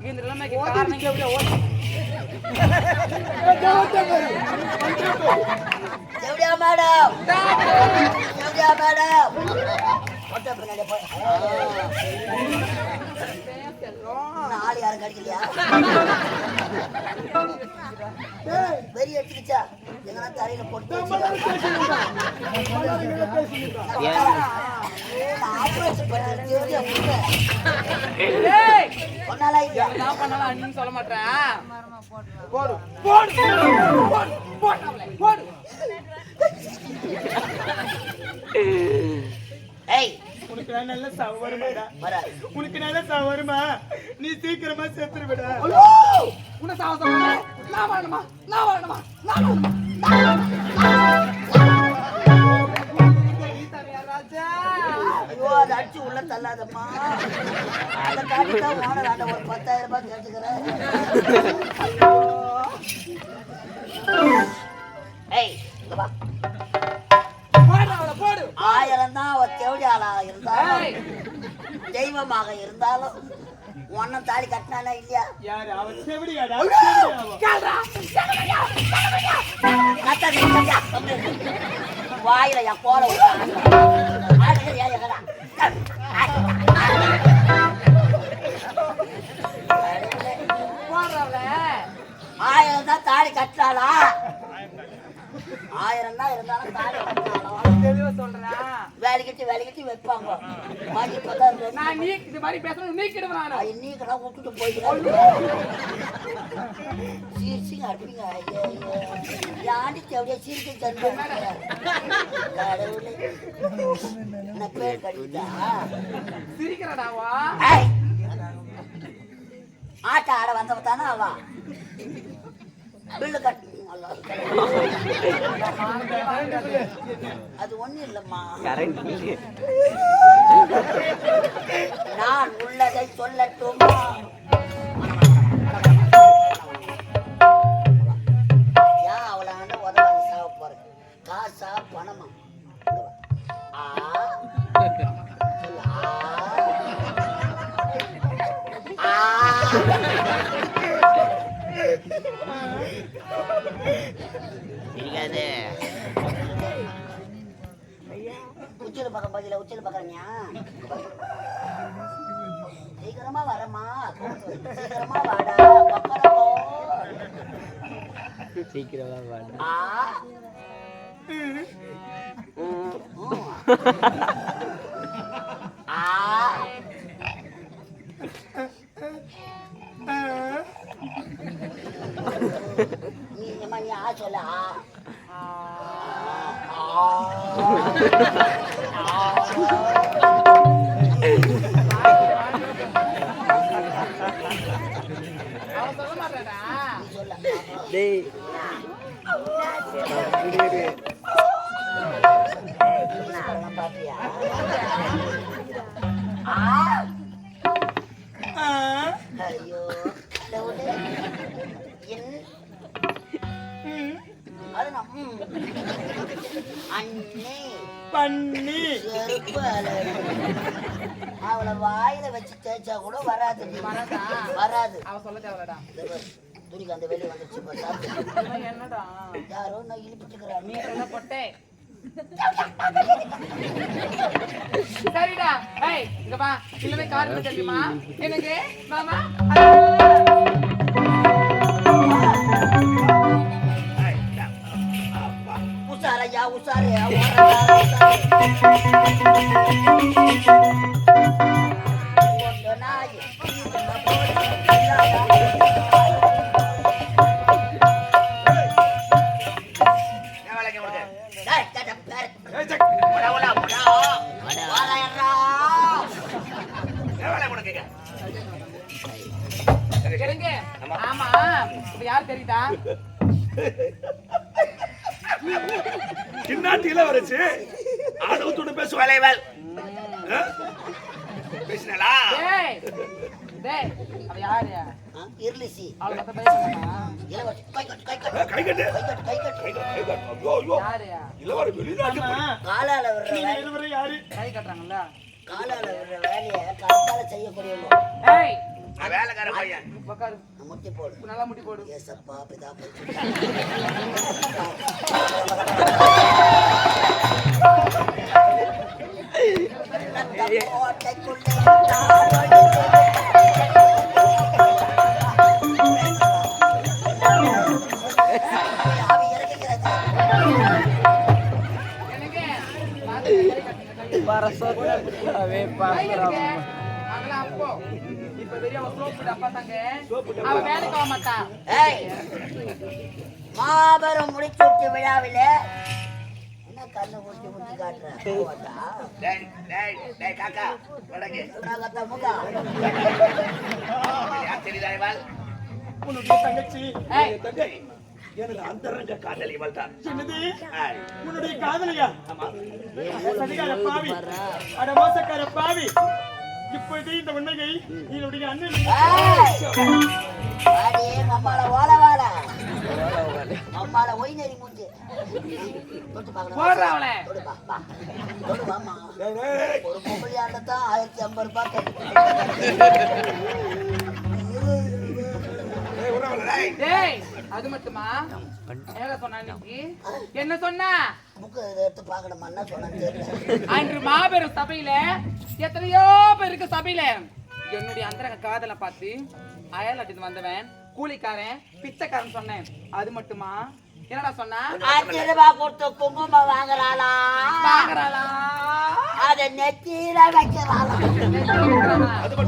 இந்த நிலைமைக்கு madam madam பின்னாடி போய் யாரும் கிடைக்கலையா வெறி அடிச்சுக்கிச்சா எங்கன்னா தரையில போட்டு சொல்ல மாட்டேன் போடு போடு போடு போடு போடு ஏய். உனக்கு நல்ல சாவு உனக்கு நல்ல நீ சீக்கிரமா செத்துரு விட உன்னை நான் வாழணுமா நான் வாழணுமா நான் வாழணுமா அடிச்சு உள்ள தள்ளாதம்மா. அதை காட்டி தான் ஓனர் ஆண்ட ஒரு பத்தாயிரம் ரூபாய் கேட்டுக்கிறேன். ஏய் வா. ஆயிரம் தான் அவ தேவடியாளா இருந்தாலும் தெய்வமாக இருந்தாலும் ஒன்னும் தாலி கட்டினானா இல்லையா. வாயில என் கோல போடுற தான் தாலி கட்டினாளா ஆயிரம் தான் இருந்தாலும் தாலி கட்டினாளா தெளிவா சொல்றேன் வேலைக்கிட்டு வேலைக்கிட்டு வைப்பாங்க. நான் நீ இது மாதிரி பேசுறது நீக்கிடுவேன் நானு. ஐயோ, நீ கடை விட்டுட்டு போய்க்கிறேன் சீர்ச்சிங்க அடிப்பீங்க. தேவையா சீர்க்கு தந்து கடவுளே. நான் பேர் கடிதா சிரிக்கிறடாவா ஆட்ட ஆட வந்தவ தானே அவ பில்லு கட்டு அது ஒண்ணு இல்லம்மா. நான் உள்ளதை சொல்லட்டுமா? காசா பணமா? ஆ. ஆ. இருக்காது. உச்சில பக்கம் பதில உச்சில பக்கறனியா சீக்கிரமா வரமா சீக்கிரமா வாடா பக்கறப்போ சீக்கிரமா வாடா. ஆ. நீ அம்மா நீ ஆ சொல்ல? டேய் பாத்தியா அண்ணே பண்ணி. அவளை வாயில வச்சு தேய்ச்சா கூட வராது. வராதா? வராது. அவன் சொல்ல தேவைடா துணிக்கு அந்த வெளியே வந்துச்சு என்னடா? யாரோ நான் இழுப்பிட்டுக்கிறேன் நீ சொல்ல பொட்டே? சரிடா. ஏய் இங்க வா. இல்லவே காரணம் தெரியுமா? எனக்கு மாமா? உசாரையா காலால விடுற நீங்க வேலை- இருவரும் யாரு? கை கட்டுறாங்கல்ல? காலால விடுற வேலையை கருத்தால செய்யக்கூடியவங்க. ஏய். நான் வேலைக்கார பையன். உக்காரு. நான் முட்டி போடு. நல்லா முட்டி போடு. ஏசப்பா பிதா எனக்கு கட்டுங்க, கை. பரசோத்தாவே கை இப்ப சோப்பு டப்பா வேலைக்கு ஆக மாபெரும் முடிச்சூட்டு என்ன கண்ணு குத்தி குத்தி தங்கச்சி ஏய் என் தங்கை எனக்கு அந்தரங்க காதலி ஏய், உன்னுடைய காதலியா? ஆமா. சதிகார பாவி. அட மோசக்கார பாவி. இப்பொழுது இந்த உண்மையை என்னுடைய அண்ணன் அடே மம்மால ஓல வாழ. மம்மால ஒய் நெறி மூஞ்சி ஒரு பொம்பளையாண்ட தான் ஆயிரத்தி ஐம்பது ரூபாய் கட்டி அது மட்டுமா? என்ன சொன்னா என்ன சொன்னா? புக்கு எடுத்து அன்று மாபெரும் சபையில எத்தனையோ பேருக்கு சபையில. என்னுடைய அந்தரங்க காதலை பார்த்து அயல் வந்தவன் கூலிக்காரன் பிச்சைக்காரன் சொன்னேன். அது மட்டுமா? என்னடா சொன்னா? அஞ்சு ரூபாய் கொடுத்து குங்குமம் வாங்குறாளா? பாக்குறாளா அதை நெத்தியில வைக்கிறாளா.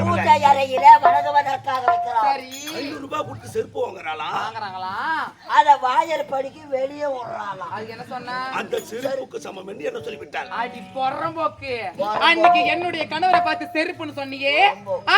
பூஜை அறையில வணங்குவதற்காக வைக்கிறாள்? ஐநூறு ரூபாய் கொடுத்து செருப்பு வாங்குறாளா? வாங்குறாங்களா? அத வாயல் படிக்கு வெளியே விடுறாளா? அது என்ன சொன்னா? அந்த செருப்புக்கு சமம் என்று என்ன சொல்லிவிட்டாள்? அடி பொறம்போக்கு. அன்னைக்கு என்னுடைய கணவரை பார்த்து செருப்புன்னு சொன்னியே.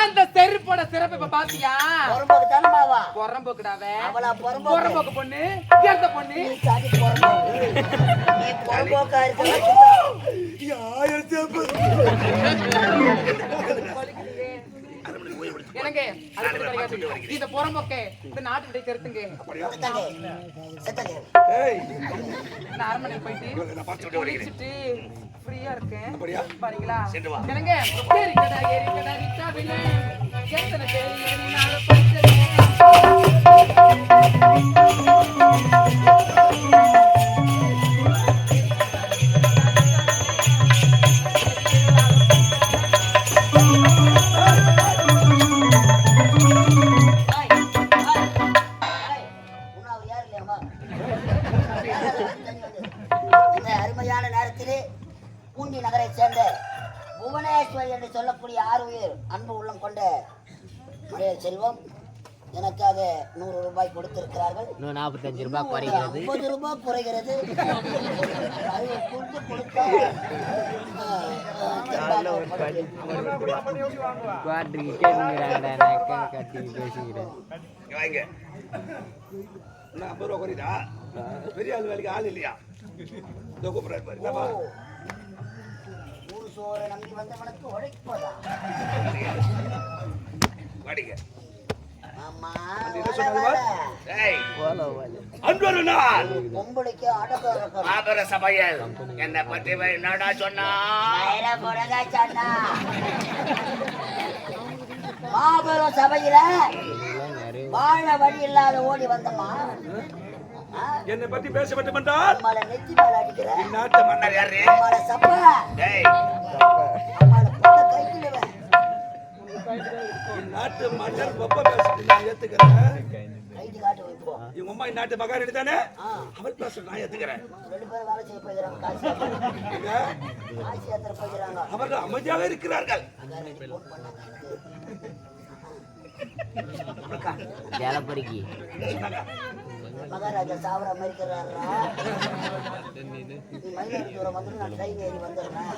அந்த செருப்போட சிறப்பு இப்ப பாத்தியா? பொறும்போக்கு தானமாவா பொறம்போக்குடாவ அவளா பொறும்போக்கு. பொண்ணு. பொண்ணு. எனக்கு. இந்த புறம்போக்கே இந்த நாட்டுக்கிட்ட கருத்துங்க நான் அரண்மனைக்கு போயிட்டு விட்டு. குளிச்சுட்டு ஃப்ரீயா இருக்கேன். அப்படியா? பாருங்களா. எனக்கு ஏறிக்கடா ஏறிக்கடா ரிச்சாவிலே எத்தனை பேர் ஏறினாலும் படிச்சதே சொல்லக்கூடிய ஆறு உயிர் அன்பு உள்ளம் கொண்ட மலைய செல்வம் எனக்காக நூறு ரூபாய் கொடுத்திருக்கிறார்கள். நாற்பத்தஞ்சு ரூபாய் குறைகிறது. ஐம்பது ரூபாய் குறைகிறது. அது கொடுத்து கொடுத்தா கட்டி பேசிக்கிறேன் ஐம்பது ரூபா குறையுதா? பெரிய ஆள் வேலைக்கு ஆள் இல்லையா? கூப்பிடுறாரு பாரு. என்னப்பா? ஓ. ஊர் சோறை நம்பி வந்தவனுக்கு உழைப்பதா? என்ன பத்தி என்னடா சொன்னா? சொன்னா. மாபெரும் சபையில வாழ வழி இல்லாத ஓடி வந்தம்மா? என்னை பத்தி பேச வேண்டும் என்றால் இந்நாட்டு மன்னர் யாரு? இந்நாட்டு மன்னர் பப்ப பேசிட்டு நான் ஏத்துக்கிறேன். இவங்க அம்மா இந்நாட்டு மகாராணி தானே. அவள் பேச நான் ஏத்துக்கிறேன். அவர்கள் அமைதியாக இருக்கிறார்கள். மகாராஜா சாவர மாதிரி இருக்கிறாரா நீ மயிலாடுதுறை வந்து நான் ட்ரெயின் ஏறி வந்துடுறேன்.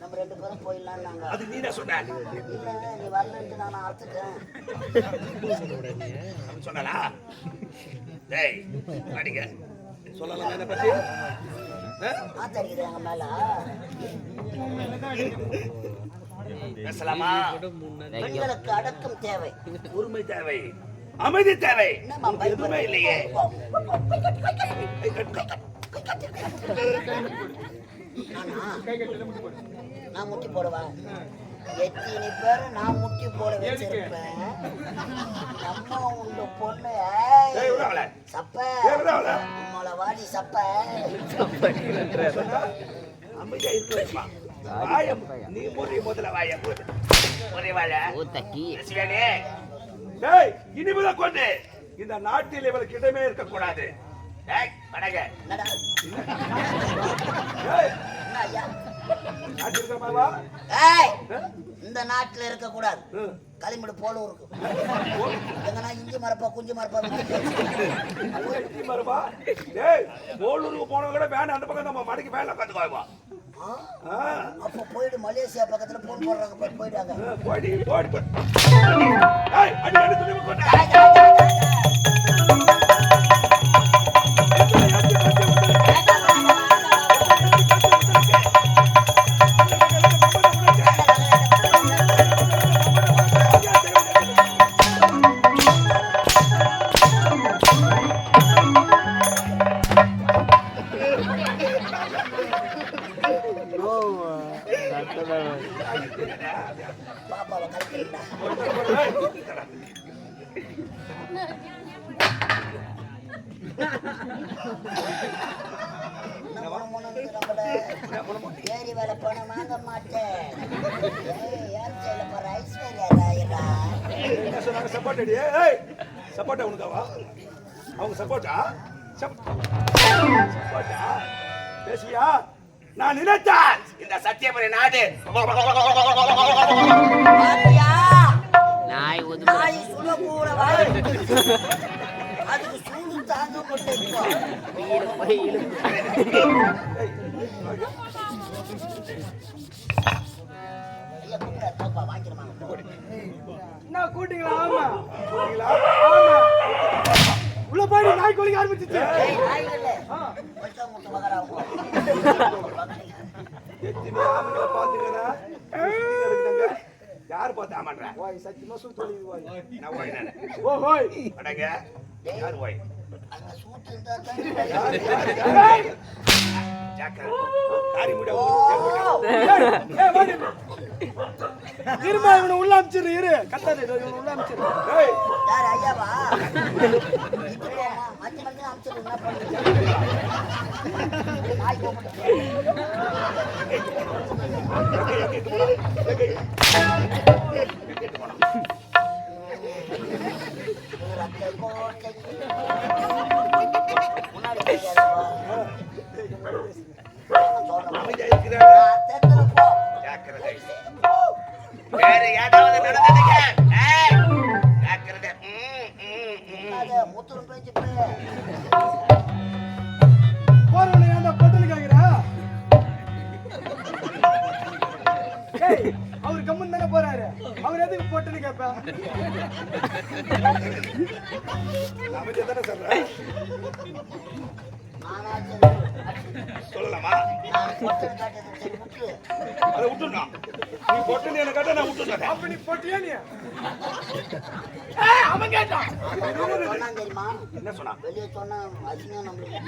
நம்ம ரெண்டு பேரும் போயிடலாம்னாங்க அது நீ என்ன சொன்ன. இல்ல நீ வரலன்ட்டு நான் அறுத்துட்டேன். டேய் வாடிங்க சொல்லலாம் என்ன பத்தி? ஆ? ஆத்தடிக்கிறாங்க மேல. பேசலாமா? பெண்களுக்கு அடக்கம் தேவை. உரிமை தேவை. அமைதி தேவை. எதுவுமே இல்லையே. நானா? நான் முட்டி போடுவேன் எத்தனை பேரை நான் முட்டி போட வச்சிருப்பேன்? நம்ம உங்க பொண்ணு சப்ப. உம்மள வாடி சப்ப. அமைதியா இருக்க வைப்பா வாய நீ முறி முதல்ல வாய மூடு. முறி பேசுவேனே டேய் இனிமேதான் கொண்டு. இந்த நாட்டில் நாட்டில் இருக்கிற மாவா ஏய் இந்த நாட்டுல இருக்க கூடாது களிமடு போல இருக்கு. எங்கன்னா இஞ்சி மரப்பா குஞ்சு மரப்பா? வெட்டி மருமா டேய் போலூருக்கு போனவங்க கூட வேன் அந்த பக்கம் நம்ம மடக்கி மேல உட்காந்துக்குவா ஆ? அப்ப போயிடு மலேசியா பக்கத்துல போன் போடுறாங்க போய் போயிட்டாங்க போடி ஏய் அடி அடி துணிவு கொண்டா பேசுவியா? நான் நினைத்தேன். இந்த சத்தியபுரி நாடு. நாய் நாய் கூட அதுக்கு சூடு தாங்க என்ன கூட்டிங்களா? ஆமா. புரியுங்களா? உள்ள போய் நாய் குளிக்க ஆரம்பிச்சிச்சு. ஏய் நாய்களே கொஞ்சம் முட்டு மகராகும் எத்தனை ஆம்பளை பாத்துக்கிறா யார் பார்த்து ஆமான்றா சத்தியமா சுத்தொழி நான் ஓய் நானு ஓ ஹோய். அடங்க. யார் ஓய் அங்க சூட்டு இருந்தா தான் இருமா இவனை உள்ள அமிச்சிரு இரு கத்தாது இவனை உள்ள அமிச்சிரு யார் ஐயாவா இது வேற ஏதாவது நடந்ததுங்க ஜாக்கிரதை முத்துரும் பேச்சு போறவனை ஏன்டா பொட்டுன்னு கேக்குறா அவர் கம்மன் தானே போறாரு. அவர் எதுக்கு பொட்டுன்னு தானே சொல்றேன். நான் விட்டுட்டேன் அப்ப நீ பொட்டியா நீ அவன் கேட்டான் சொன்னான் தெரியுமா என்ன சொன்னா வெளியே சொன்னா அசிங்கம் நம்மளுக்கு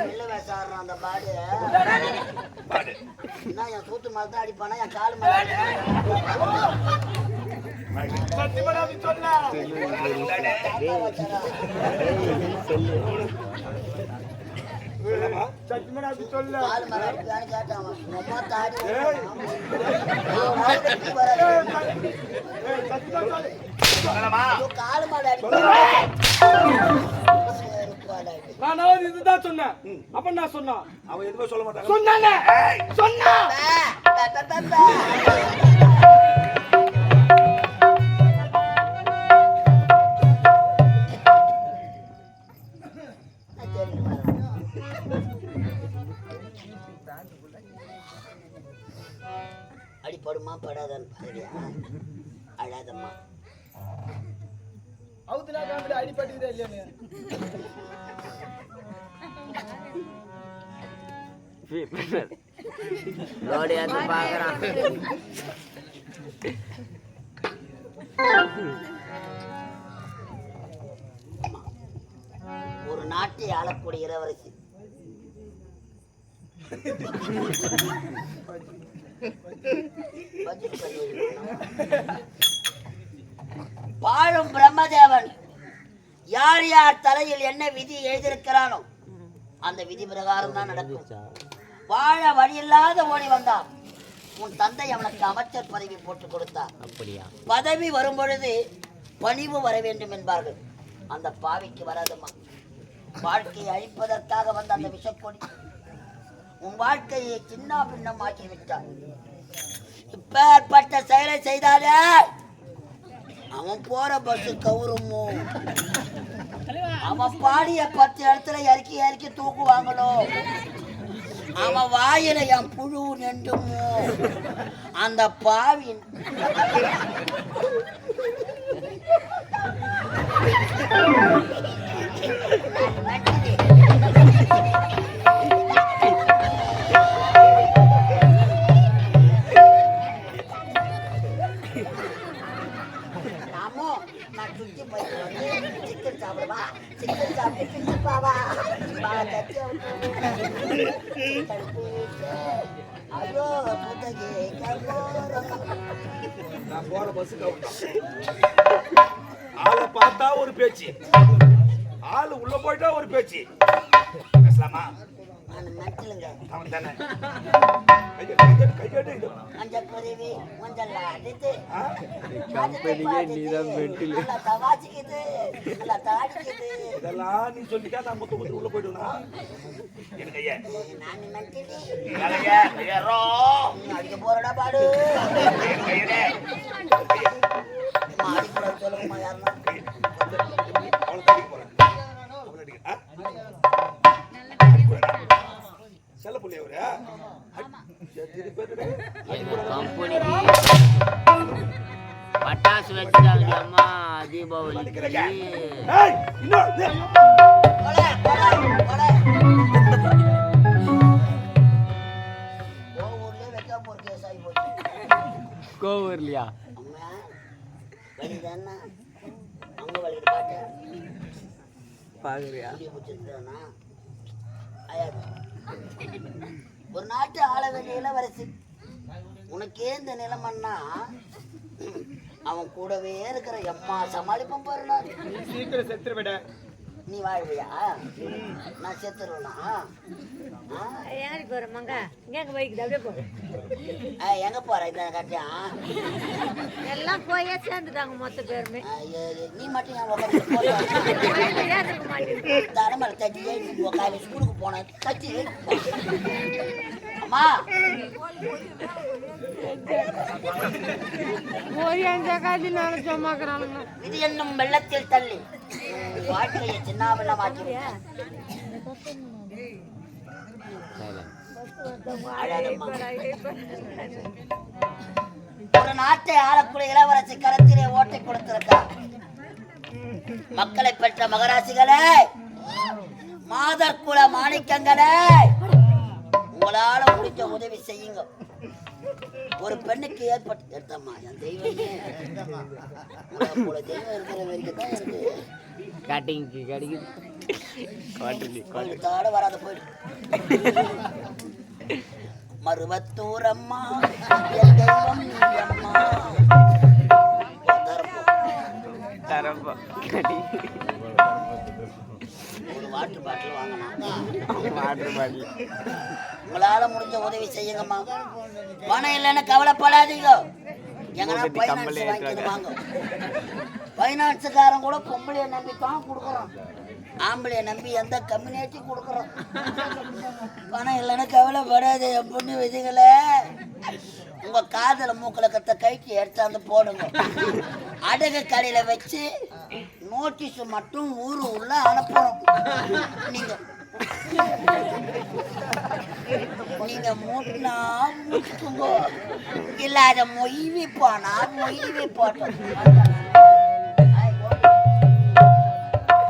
வெளில வேஷம் ஆடுறான் அந்த பாடு பாடு என்ன என் சூத்து மேல தான் அடிப்பானா என் காலு அடிப்பானா? சத்தியமா நான் தாத்தா சத்தியமா நான் சொல்ல காலு மேல அடிப்பியான்னு கேட்டான் அவன். உங்க அம்மா தாடி வைக்கணும். ஐயோ, நாளைக்கு நீ வராத. சொல்லலாமா ஐயோ, காலு மேல அடிப்பியா? செருப்பால அடி. நானாவது இதுதான் சொன்னேன் அப்ப நான் சொன்னா அவன் எதுவுமே சொல்ல மாட்டாங்க சொன்னாங்க சொன்னா படாதான்னு பாருடியா அழாதம்மா அவுத்துனா காமெடி அடிப்பட்டுக்குதா இல்லையா லோடு ஏத்து பாக்குறான். ஒரு நாட்டை ஆளக்கூடிய இளவரசி. வாழும் பிரம்மதேவன் யார் யார் தலையில் என்ன விதி எழுதியிருக்கிறானோ அந்த விதி பிரகாரம் தான் நடக்கும். வாழ வழியில்லாத ஓடி வந்தான். உன் தந்தை அவனுக்கு அமைச்சர் பதவி போட்டு கொடுத்தார் அப்படியா? பதவி வரும் பொழுது பணிவு வர வேண்டும் என்பார்கள். அந்த பாவிக்கு வராதுமா வாழ்க்கையை அழிப்பதற்காக வந்த அந்த விஷக்கொடி. உன் வாழ்க்கையை சின்ன பின்னமாக்கி விட்டான். இப்பேற்பட்ட செயலை செய்தாலே அவன் போற பஸ் கவுருமோ? அவன் பாடிய பத்து இடத்துல இறக்கி இறக்கி தூக்குவாங்களோ? அவன் வாயில என் புழு நின்றுமோ? அந்த பாவின் நாமோ ஆளை பார்த்தா ஒரு பேச்சு. ஆளு உள்ள போயிட்டா ஒரு பேச்சு. பேசலாமா? நான் மெட்டலுங்க அவன் தானே. குருவி மஞ்சள் அடித்து ஆ? கம்பெனியே நீதான் மெட்டில் நல்லா தவாச்சிக்குது நல்லா தாடிக்குது இதெல்லாம் நீ சொல்லிட்டா நான் முத்து முத்து உள்ள போயிடுவேனா எனக்கு ஐயா நான் மெட்டலி ஐயா ஐயரோ நீ அடிக்க போறடா பாடு கையெடு மாடி கூட சொல்லுங்கம்மா யாருன்னா அவளை தடிக்க போறேன் அவளை அடிக்க ஆ? அடிக்கூடாதா? செல்ல புள்ளி அவரு பட்டாசு வச்சுட்டாங்க அம்மா போச்சு. கோவூர்லையா. பாக்குறியா முடிய பிடிச்சிருந்தானா? அயாது. ஒரு நாட்டு ஆள வேண்டிய இளவரசி. உனக்கே இந்த நிலைமன்னா அவன் கூடவே இருக்கிற எம்மா சமாளிப்பம் பாரு சீக்கிரம் செத்துருவிட. நீ வாழ்வியா நான் செத்துருவேனா? ஆ? யாரு போற மங்க? இங்க வைக்குது அப்படியே போ. எங்க போற இந்த கட்டியா எல்லாம் போயே சேர்ந்துட்டாங்க மொத்த பேருமே. நீ மட்டும் என் உட்காந்து தரமலை காலையில் ஸ்கூலுக்கு தட்டி எழுதி அம்மா இது என்னும் வெள்ளத்தில் தள்ளி. வாழ்க்கையை அழாதம்மா. ஒரு நாட்டை ஆளக்கூடிய இளவரசி கரத்திலே ஓட்டை கொடுத்திருக்கார். மக்களை பெற்ற மகராசிகளே மாதர் குல மாணிக்கங்களே உங்களால முடிஞ்ச உதவி செய்யுங்க. ஒரு பெண்ணுக்கு ஏற்பட்டு எடுத்தம்மா என் தெய்வமே. தெய்வம் இருக்கிற வரைக்கும் தான் எனக்கு கட்டிங்க்கு கிடைக்குது. குவார்டர்லி கோயிலுக்காட வராத போயிடு. மருவத்தூர் அம்மா என் தெய்வம் அம்மா. போ, தரப்போ. தரப்பா. ஒரு வாட்டர் பாட்டில் வாங்கினாங்க வாட்டர் பாட்டில். உங்களால முடிஞ்ச உதவி செய்யுங்கம்மா. பணம் இல்லைன்னு கவலைப்படாதீங்க. எங்கன்னா மூக்குத்தி பைனான்ஸ் கம்பளி வாங்கிட்டு வாங்க. பைனான்ஸுக்காரன் கூட பொம்பளைய நம்பி தான் கொடுக்குறோம். ஆம்பளைய நம்பி எந்த கம்யூனிட்டி கொடுக்குறோம். பணம் இல்லைன்னு கவலைப்படாது என் பொண்ணு விதிகளே. உங்க காதல மூக்கல கத்த கைக்கு எடுத்தாந்து போடுங்க. அடகு கடையில வச்சு நோட்டீஸ் மட்டும் ஊரு உள்ள அனுப்பணும். நீங்க நீங்க மூட்டினா மூட்டுக்குங்க இல்லாத மொய் மொய்வி மொய் மொய்வி